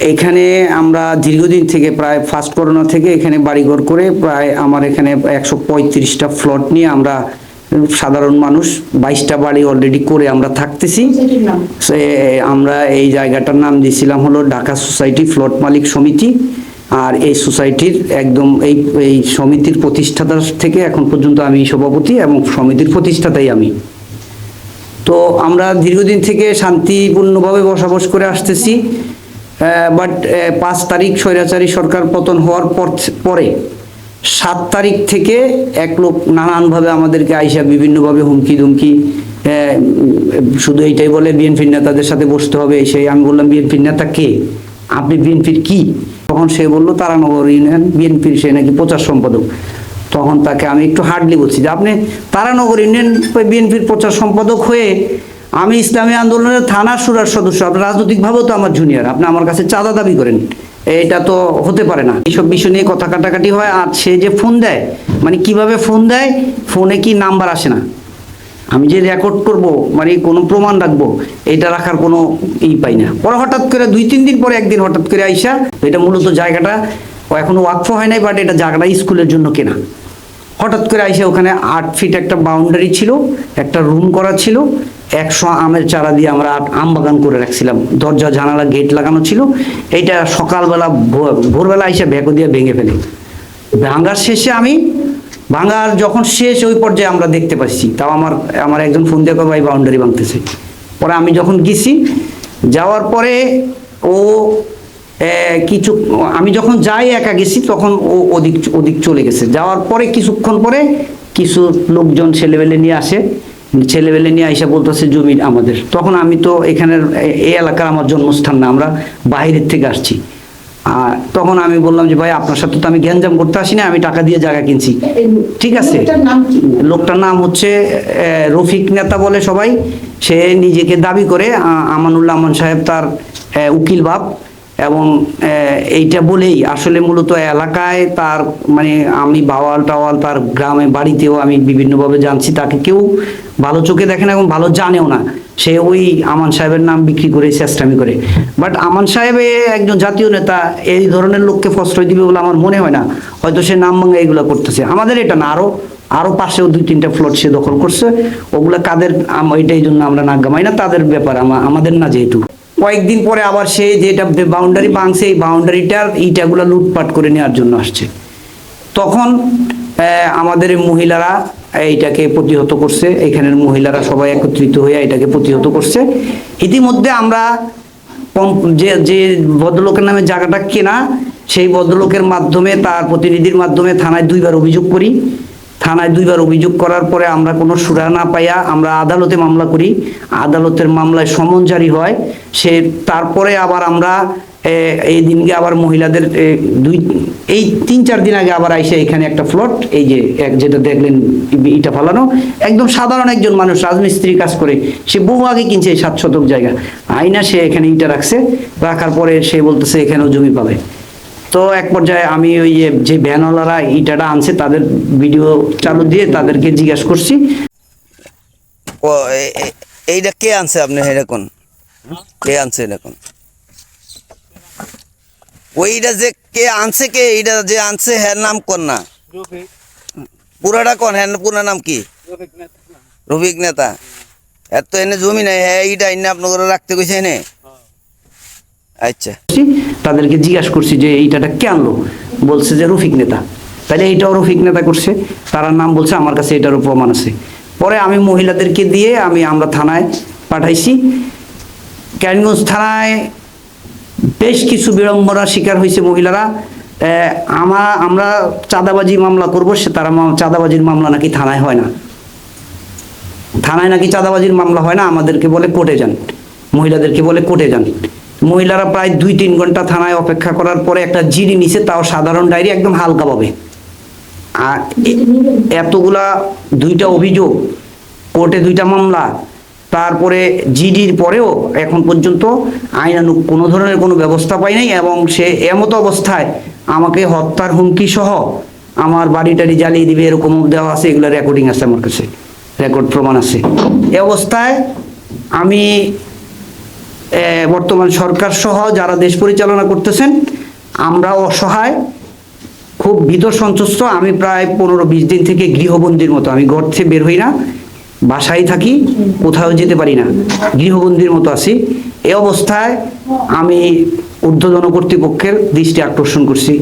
এখানে আমরা দীর্ঘদিন থেকে প্রায় ফার্স্ট করোনা থেকে এখানে বাড়িঘর করে প্রায় আমার এখানে একশো পঁয়ত্রিশটা ফ্লট নিয়ে আমরা সাধারণ মানুষ বাইশটা বাড়ি অলরেডি করে আমরা থাকতেছি। সে আমরা এই জায়গাটার নাম দিয়েছিলাম হলো ঢাকা সোসাইটি ফ্লট মালিক সমিতি আর এই সোসাইটির একদম এই এই সমিতির প্রতিষ্ঠাতা থেকে এখন পর্যন্ত আমি সভাপতি এবং সমিতির প্রতিষ্ঠাতাই আমি। তো আমরা দীর্ঘদিন থেকে শান্তিপূর্ণভাবে বসবাস করে আসতেছি। বাট পাঁচ তারিখ স্বৈরাচারী সরকার পতন হওয়ার পর পরে, সাত তারিখ থেকে এক লোক নানানভাবে আমাদেরকে আইসা বিভিন্নভাবে হুমকি ধুমকি শুধু এইটাই বলে বিএনপির নেতাদের সাথে বসতে হবে, সেই আমি বললাম বিএনপির নেতা কে? আপনি বিএনপির কি? তখন সে বলল তারানগর ইউনিয়ন, বিএনপির সে নাকি প্রচার সম্পাদক। তখন তাকে আমি একটু হার্ডলি বলছি যে, আপনি তারানগর ইউনিয়ন বিএনপির প্রচার সম্পাদক হয়ে আমি ইসলামী আন্দোলনের থানা সুরার সদস্য আপনি রাজনৈতিকভাবেও তো আমার জুনিয়র আপনি আমার কাছে চাঁদা দাবি করেন। এটা তো হতে পারে না। এইসব বিষয় নিয়ে কথা কাটাকাটি হয়, আর সে যে ফোন দেয় মানে কীভাবে ফোন দেয়, ফোনে কি নাম্বার আসে না। আমি যে রেকর্ড করব মানে কোনো প্রমাণ রাখব এটা রাখার কোনো ই পাই না। পরে হঠাৎ করে দুই, তিন দিন পরে একদিন হঠাৎ করে আইসা, এটা মূলত জায়গাটা এখনও ওয়াকফ হয় নাই বাট এটা জায়গাটা স্কুলের জন্য কেনা। হঠাৎ করে আইসা ওখানে আট ফিট একটা বাউন্ডারি ছিল, একটা রুম করা ছিল একশো আমের চারা দিয়ে আমরা আম বাগান করে রাখছিলাম। দরজা, জানালা গেট লাগানো ছিল। এইটা সকালবেলা ভোর- ভোরবেলা আইসা ভেকো দিয়ে ভেঙে ফেলে। ভাঙার শেষে আমি ভাঙার যখন শেষ ওই পর্যায়ে আমরা দেখতে পাচ্ছি। তাও আমার আমার একজন ফোন দিয়ে ভাই বাউন্ডারি ভাঙতেছে। পরে আমি যখন গেছি, যাওয়ার পরে ও কিছু, আমি যখন যাই একা গেছি, তখন ও ওদিক ওদিক চলে গেছে। যাওয়ার পরে কিছুক্ষণ পরে কিছু লোকজন ছেলেবেলে নিয়ে আসে। ছেলেবেলে নিয়ে আইসা বলতেছে জমি আমাদের। তখন আমি তো এখানের এই এলাকার আমার জন্মস্থান না আমরা বাইরের থেকে আসছি। আর তখন আমি বললাম যে ভাই আপনার সাথে তো আমি গ্যাঞ্জাম করতে আসি না আমি টাকা দিয়ে জায়গা কিনছি। ঠিক আছে। লোকটার নাম হচ্ছে রফিক নেতা বলে সবাই। সে নিজেকে দাবি করে আমানুল্লাহ আমান সাহেব তার উকিল বাপ। এবং এইটা বলেই আসলে মূলত এলাকায় তার মানে আমি বাওয়াল টাওয়াল তার গ্রামে বাড়িতেও আমি বিভিন্নভাবে জানছি, তাকে কেউ ভালো চোখে দেখে না এবং ভালো জানেও না। সে ওই আমান সাহেবের নাম বিক্রি করে চেষ্টামি করে। বাট আমান সাহেব একজন জাতীয় নেতা, এই ধরনের লোককে প্রশ্রয় দিবে বলে আমার মনে হয় না। হয়তো সে নাম ভাঙা এগুলো করতেছে। আমাদের এটা না আরও আরও পাশেও দুই, তিনটা ফ্লট সে দখল করছে। ওগুলো কাদের এটাই জন্য আমরা নাক গামাই না, তাদের ব্যাপার আমা- আমাদের না যেহেতু। কয়েকদিন পরে আবার সে যেটা বাউন্ডারি ভাঙছে, এই বাউন্ডারিটার ইটাগুলো লুটপাট করে নেওয়ার জন্য আসছে। তখন আমাদের মহিলারা এইটাকে প্রতিহত করছে। এখানের মহিলারা সবাই একত্রিত হয়ে এটাকে প্রতিহত করছে। ইতিমধ্যে আমরা যে যে ভদ্রলোকের নামে জায়গাটা কেনা, সেই ভদ্রলোকের মাধ্যমে, তার প্রতিনিধির মাধ্যমে থানায় দুইবার অভিযোগ করি। থানায় দুইবার অভিযোগ করার পরে আমরা কোনো সুরা না পাইয়া আমরা আদালতে মামলা করি। আদালতের মামলায় সমন জারি হয়। সে তারপরে আবার আমরা এই দিনকে আবার মহিলাদের দুই, এই তিন চার দিন আগে আবার আইসে এখানে একটা ফ্লট। এই যে, এক যেটা দেখলেন ইটা ফালানো। একদম সাধারণ একজন মানুষ, রাজমিস্ত্রি কাজ করে। সে বহু আগে কিনছে এই সাত শতক জায়গা। আইনা সে এখানে ইটা রাখছে। রাখার পরে সে বলতেছে এখানেও জমি পাবে। তো এক পর্যায়ে আমি ওই যে ভ্যানওয়ালারা ইটাটা আনছে, তাদের ভিডিও চালু দিয়ে তাদেরকে জিজ্ঞাসা করছি। ও এইটা কে আনছে আপনি এটা কোন? কে আনছে এটা কোন? ওইটা যে কে আনছে কে, এইটা যে আনছে হ্যাঁ নাম কোন না? পুরাটা কোন? হ্যাঁ পুরা নাম কি? রফিক নেতা। এত এনে জমি নাই হ্যাঁ এইটা এনে আপনাকে রাখতে কইছে এনে? আচ্ছা। তাদেরকে জিজ্ঞাসা করছি যে এইটাটা কে আনলো? বলছে যে রফিক নেতা। তাহলে এইটাও রফিক নেতা করছে তারা নাম বলছে আমার কাছে এটারও প্রমাণ আছে। পরে আমি মহিলাদেরকে দিয়ে আমি আমরা থানায় পাঠাইছি। ক্যারিগঞ্জ থানায় বেশ কিছু বিড়ম্বনার শিকার হয়েছে মহিলারা। আহ, আমা আমরা চাঁদাবাজি মামলা করব সে তারা চাঁদাবাজির মামলা নাকি থানায় হয় না। থানায় নাকি চাঁদাবাজির মামলা হয় না আমাদেরকে বলে কোর্টে যান। মহিলাদেরকে বলে কোর্টে যান। মহিলারা প্রায় দুই তিন ঘণ্টা থানায় অপেক্ষা করার পরে একটা জিডি নিছে, তাও সাধারণ ডায়েরি একদম হালকা পাবে আর এতগুলা দুইটা অভিযোগ, কোর্টে দুইটা মামলা, তারপরে জিডির পরেও এখন পর্যন্ত আইনানুগ কোনো ধরনের কোনো ব্যবস্থা পাই নাই এবং সে এমতো অবস্থায় আমাকে হত্যার হুমকি সহ আমার বাড়ি টাড়ি জ্বালিয়ে দিবে এরকম দেওয়া আছে, এগুলো রেকর্ডিং আছে আমার কাছে। রেকর্ড প্রমাণ আছে। এ অবস্থায় আমি বর্তমান সরকার সহ যারা দেশ পরিচালনা করতেছেন আমরা অসহায়, খুব ভীত সন্তুষ্ট। আমি প্রায় পনেরো বিশ দিন থেকে গৃহবন্দির মতো, আমি ঘর থেকে বের হই না, বাসায় থাকি, কোথাও যেতে পারি না, গৃহবন্দির মতো আছি। এ অবস্থায় আমি ঊর্ধ্বতন কর্তৃপক্ষের দৃষ্টি আকর্ষণ করছি।